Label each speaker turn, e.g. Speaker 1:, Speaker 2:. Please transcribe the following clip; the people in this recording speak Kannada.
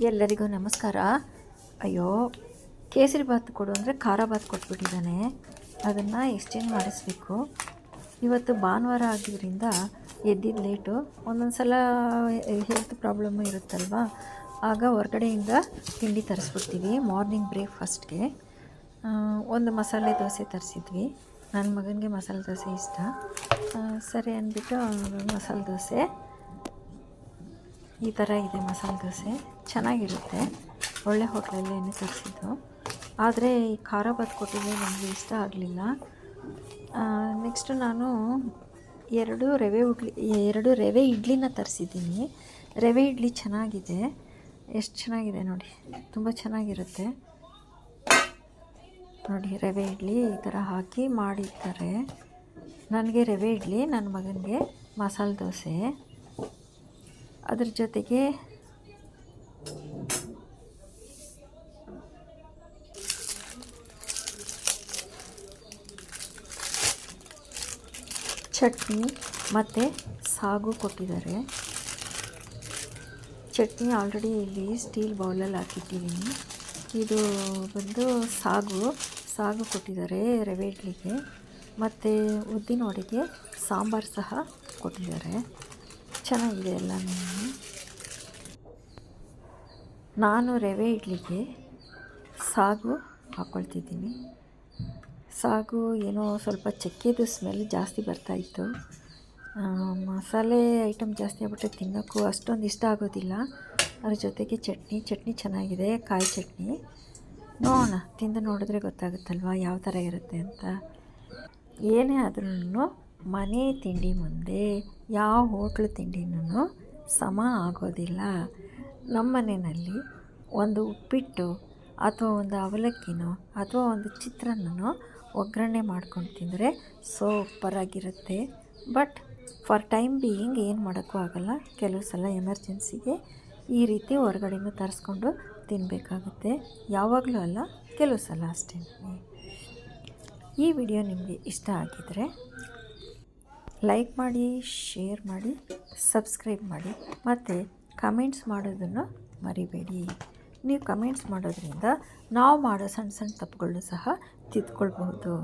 Speaker 1: ಎಲ್ಲರಿಗೂ ನಮಸ್ಕಾರ. ಅಯ್ಯೋ, ಕೇಸರಿ ಭಾತ್ ಕೊಡು ಅಂದರೆ ಖಾರ ಭಾತ್ ಕೊಟ್ಬಿಟ್ಟಿದ್ದಾನೆ. ಅದನ್ನು ಎಕ್ಸ್ಚೇಂಜ್ ಮಾಡಿಸ್ಬೇಕು. ಇವತ್ತು ಭಾನುವಾರ ಆಗಿದ್ದರಿಂದ ಎದ್ದಿದ್ದು ಲೇಟು ಒಂದೊಂದು ಸಲ ಹೆಲ್ತ್ ಪ್ರಾಬ್ಲಮ್ ಇರುತ್ತಲ್ವ? ಆಗ ಹೊರಗಡೆಯಿಂದ ತಿಂಡಿ ತರಿಸ್ಬಿಡ್ತೀವಿ. ಮಾರ್ನಿಂಗ್ ಬ್ರೇಕ್ಫಾಸ್ಟ್ಗೆ ಒಂದು ಮಸಾಲೆ ದೋಸೆ ತರಿಸಿದ್ವಿ. ನನ್ನ ಮಗನಿಗೆ ಮಸಾಲೆ ದೋಸೆ ಇಷ್ಟ. ಸರಿ ಅಂದ್ಬಿಟ್ಟು ಮಸಾಲೆ ದೋಸೆ. ಈ ಥರ ಇದೆ ಮಸಾಲೆ ದೋಸೆ. ಚೆನ್ನಾಗಿರುತ್ತೆ. ಒಳ್ಳೆ ಹೋಟ್ಲಲ್ಲೇ ತರಿಸಿದ್ದು. ಆದರೆ ಈ ಖಾರ ಬಾತ್ ಕೊಟ್ಟಿದ್ದೆ ನನಗೆ ಇಷ್ಟ ಆಗಲಿಲ್ಲ. ನೆಕ್ಸ್ಟು ನಾನು ಎರಡು ರವೆ ಉಡ್ಲಿ, ಎರಡು ರವೆ ಇಡ್ಲಿನ ತರಿಸಿದ್ದೀನಿ. ರವೆ ಇಡ್ಲಿ ಚೆನ್ನಾಗಿದೆ. ಎಷ್ಟು ಚೆನ್ನಾಗಿದೆ ನೋಡಿ. ತುಂಬ ಚೆನ್ನಾಗಿರುತ್ತೆ. ನೋಡಿ, ರವೆ ಇಡ್ಲಿ ಈ ಥರ ಹಾಕಿ ಮಾಡಿರ್ತಾರೆ. ನನಗೆ ರವೆ ಇಡ್ಲಿ ನನ್ನ ಮಗನಿಗೆ ಮಸಾಲೆ ದೋಸೆ. ಅದ್ರ ಜೊತೆಗೆ ಚಟ್ನಿ ಮತ್ತು ಸಾಗು ಕೊಟ್ಟಿದ್ದಾರೆ. ಚಟ್ನಿ ಆಲ್ರೆಡಿ ಇಲ್ಲಿ ಸ್ಟೀಲ್ ಬೌಲಲ್ಲಿ ಹಾಕಿಟ್ಟಿದ್ದೀನಿ. ಇದು ಬಂದು ಸಾಗು ಸಾಗು ಕೊಟ್ಟಿದ್ದಾರೆ ರವೆ ಇಡ್ಲಿಗೆ. ಮತ್ತು ಉದ್ದಿನ ವಡೆಗೆ ಸಾಂಬಾರು ಸಹ ಕೊಟ್ಟಿದ್ದಾರೆ. ಚೆನ್ನಾಗಿದೆ ಎಲ್ಲ ನಾನು ರವೆ ಇಡ್ಲಿಗೆ ಸಾಗು ಹಾಕ್ಕೊಳ್ತಿದ್ದೀನಿ ಸಾಗು ಏನೋ ಸ್ವಲ್ಪ ಚಕ್ಕೆದು ಸ್ಮೆಲ್ ಜಾಸ್ತಿ ಬರ್ತಾಯಿತ್ತು ಮಸಾಲೆ ಐಟಮ್ ಜಾಸ್ತಿ ಆಗ್ಬಿಟ್ರೆ ತಿನ್ನೋಕ್ಕೂ ಅಷ್ಟೊಂದು ಇಷ್ಟ ಆಗೋದಿಲ್ಲ. ಅದ್ರ ಜೊತೆಗೆ ಚಟ್ನಿ ಚಟ್ನಿ ಚೆನ್ನಾಗಿದೆ, ಕಾಯಿ ಚಟ್ನಿ. ನೋಡೋಣ, ತಿಂದು ನೋಡಿದ್ರೆ ಗೊತ್ತಾಗುತ್ತಲ್ವ, ಯಾವ ಥರ ಇರುತ್ತೆ ಅಂತ. ಏನೇ ಆದ್ರೂ ಮನೆ ತಿಂಡಿ ಮುಂದೆ ಯಾವ ಹೋಟ್ಲು ತಿಂಡಿನೂ ಸಮ ಆಗೋದಿಲ್ಲ. ನಮ್ಮ ಮನೆಯಲ್ಲಿ ಒಂದು ಉಪ್ಪಿಟ್ಟು ಅಥವಾ ಒಂದು ಅವಲಕ್ಕಿನೋ ಅಥವಾ ಒಂದು ಚಿತ್ರಾನ್ನನೋ ಒಗ್ಗರಣೆ ಮಾಡ್ಕೊಂಡು ತಿಂದರೆ ಸೂಪರಾಗಿರುತ್ತೆ ಬಟ್ ಫಾರ್ ಟೈಮ್ ಬೀಯಿಂಗ್ ಏನು ಮಾಡೋಕ್ಕೂ ಆಗೋಲ್ಲ. ಕೆಲವು ಸಲ ಎಮರ್ಜೆನ್ಸಿಗೆ ಈ ರೀತಿ ಹೊರಗಡೆನೂ ತರಿಸ್ಕೊಂಡು ತಿನ್ನಬೇಕಾಗುತ್ತೆ ಯಾವಾಗಲೂ ಅಲ್ಲ, ಕೆಲವು ಸಲ ಅಷ್ಟೇ ಈ ವಿಡಿಯೋ ನಿಮಗೆ ಇಷ್ಟ ಆಗಿದರೆ ಲೈಕ್ ಮಾಡಿ, ಶೇರ್ ಮಾಡಿ, ಸಬ್ಸ್ಕ್ರೈಬ್ ಮಾಡಿ. ಮತ್ತು ಕಮೆಂಟ್ಸ್ ಮಾಡೋದನ್ನು ಮರಿಬೇಡಿ. ನೀವು ಕಮೆಂಟ್ಸ್ ಮಾಡೋದ್ರಿಂದ ನಾವು ಮಾಡೋ ಸಣ್ಣ ಸಣ್ಣ ತಪ್ಪುಗಳನ್ನು ಸಹ ತಿದ್ಕೊಳ್ಬಹುದು.